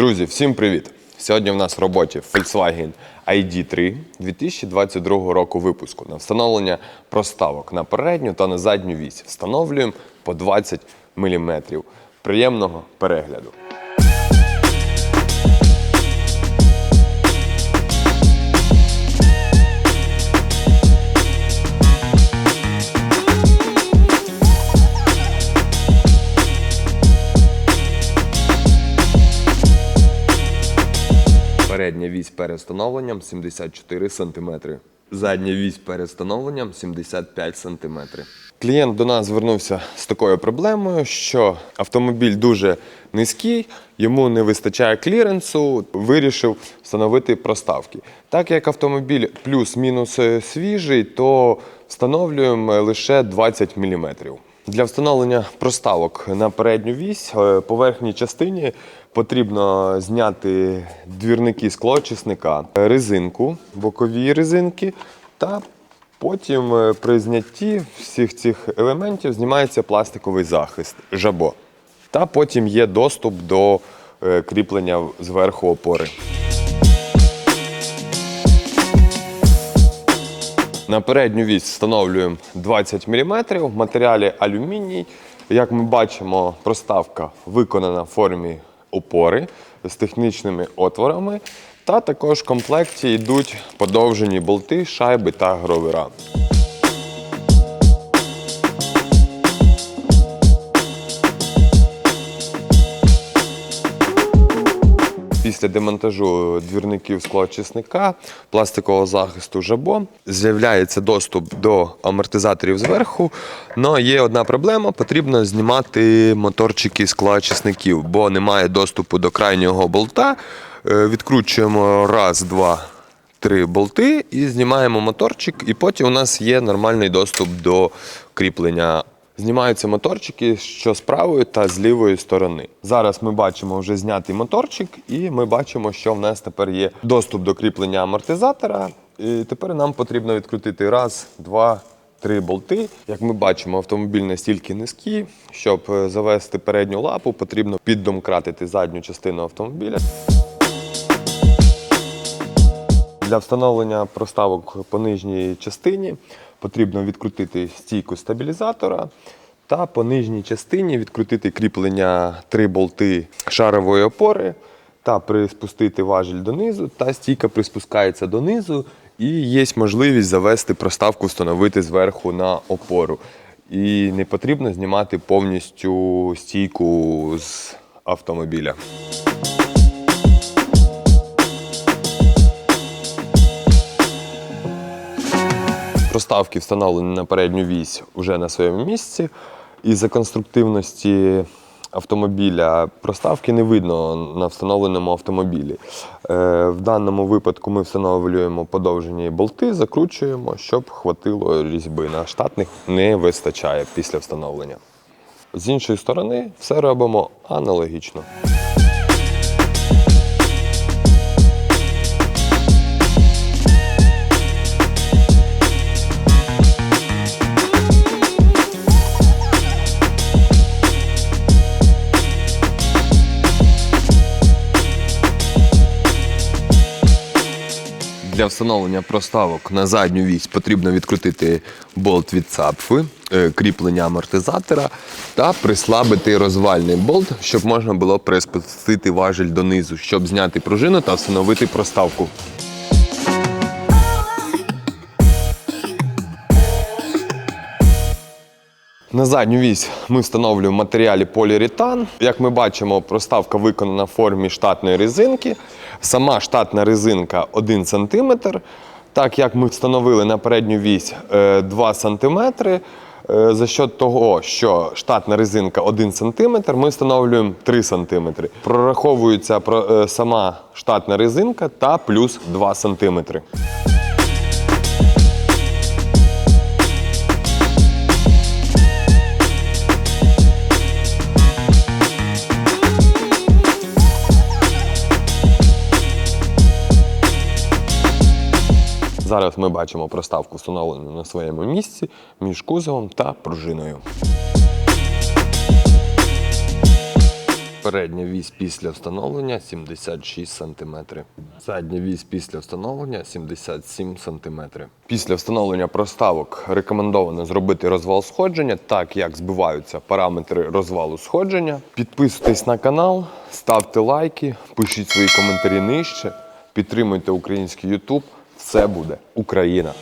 Друзі, всім привіт! Сьогодні в нас в роботі Volkswagen ID3 2022 року випуску на встановлення проставок на передню та на задню вісь. Встановлюємо по 20 мм. Приємного перегляду. Передня вісь перед встановленням 74 см. Задня вісь перед встановленням 75 см. Клієнт до нас звернувся з такою проблемою, що автомобіль дуже низький, йому не вистачає кліренсу, вирішив встановити проставки. Так як автомобіль плюс-мінус свіжий, то встановлюємо лише 20 мм. Для встановлення проставок на передню вісь е, по верхній частині потрібно зняти двірники склоочисника, резинку, бокові резинки, та потім е, при знятті всіх цих елементів знімається пластиковий захист жабо. Та потім є доступ до е, кріплення зверху опори. На передню вісь встановлюємо 20 мм в матеріалі алюміній. Як ми бачимо, проставка виконана в формі опори з технічними отворами. Та також в комплекті йдуть подовжені болти, шайби та гровера. Після демонтажу двірників склоочисника, пластикового захисту жабо, з'являється доступ до амортизаторів зверху. Але є одна проблема: потрібно знімати моторчики склоочисників, бо немає доступу до крайнього болта. Е, Відкручуємо раз, два, три болти і знімаємо моторчик, і потім у нас є нормальний доступ до кріплення Знімаються моторчики що з правої та з лівої сторони. Зараз ми бачимо вже знятий моторчик, і ми бачимо, що в нас тепер є доступ до кріплення амортизатора. І тепер нам потрібно відкрутити раз, два, три болти. Як ми бачимо, автомобіль настільки низький, щоб е, завести передню лапу, потрібно піддомкратити задню частину автомобіля. Для встановлення проставок по нижній частині потрібно відкрутити стійку стабілізатора та по нижній частині відкрутити кріплення три болти шарової опори та приспустити важіль донизу. Та стійка приспускається донизу і є можливість завести проставку, встановити зверху на опору. І не потрібно знімати повністю стійку з автомобіля. Проставки встановлені на передню вісь вже на своєму місці. Із-за конструктивності автомобіля проставки не видно на встановленому автомобілі. Е, В даному випадку ми встановлюємо подовжені болти, закручуємо, щоб хватило різьби. На штатних не вистачає після встановлення. З іншої сторони, все робимо аналогічно. Для встановлення проставок на задню вісь потрібно відкрутити болт від цапфи, е, кріплення амортизатора та прислабити розвальний болт, щоб можна було приспустити важіль донизу, щоб зняти пружину та встановити проставку. На задню вісь ми встановлюємо матеріалі поліуретан. Як ми бачимо, проставка виконана в формі штатної резинки. Сама штатна резинка 1 см. Так як ми встановили на передню вісь е, 2 см, е, за счет того, що штатна резинка 1 см, ми встановлюємо 3 см. Прораховується про- е, сама штатна резинка та плюс 2 см. Зараз ми бачимо проставку встановлену на своєму місці між кузовом та пружиною. Передня вісь після встановлення 76 см. Задня вісь після встановлення 77 см. Після встановлення проставок рекомендовано зробити розвал сходження, так як збиваються параметри розвалу сходження. Підписуйтесь на канал, ставте лайки, пишіть свої коментарі нижче, підтримуйте український YouTube. Все буде Україна!